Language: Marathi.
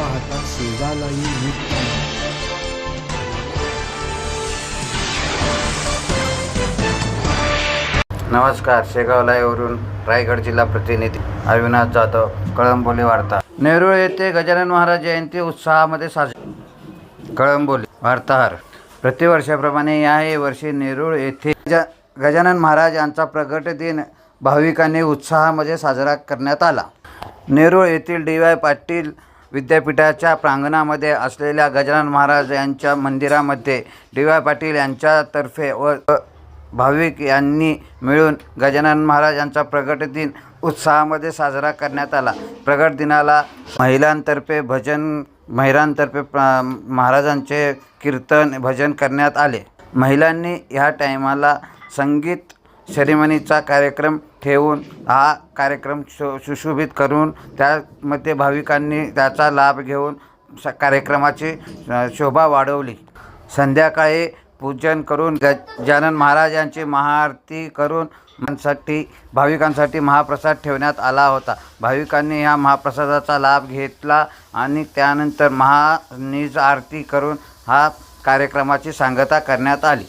पाहता शेजालाही मीठ नमस्कार शेगाव लाईव्हवरून रायगड जिल्हा प्रतिनिधी अविनाश जाधव कळंबोली वार्ता. नेरूळ येथे गजानन महाराज जयंती उत्साहामध्ये साजरी कळंबोली वार्ताहर. प्रतिवर्षाप्रमाणे याही वर्षी नेरूळ येथे गजा गजानन महाराज यांचा प्रगट दिन भाविकांनी उत्साहामध्ये साजरा करण्यात आला. नेरूळ येथील डी वाय पाटील विद्यापीठाच्या प्रांगणामध्ये असलेल्या गजानन महाराज यांच्या मंदिरामध्ये डी वाय पाटील यांच्यातर्फे व भाविक यांनी मिळून गजानन महाराज यांचा प्रगट दिन उत्साहामध्ये साजरा करण्यात आला. प्रगट दिनाला महिलांतर्फे भजन महिलांतर्फे प्रा- महाराजांचे कीर्तन भजन करण्यात आले. महिलांनी ह्या टायमाला संगीत सेरेमनीचा कार्यक्रम ठेवून हा कार्यक्रम शो सुशोभित करून त्यामध्ये भाविकांनी त्याचा लाभ घेऊन स कार्यक्रमाची शोभा वाढवली. संध्याकाळी पूजन करून गजानन महाराजांची महाआरती करून साठी भाविकांसाठी महाप्रसाद ठेवण्यात आला होता. भाविकांनी ह्या महाप्रसादाचा लाभ घेतला आणि त्यानंतर महानिज आरती करून हा कार्यक्रमाची सांगता करण्यात आली.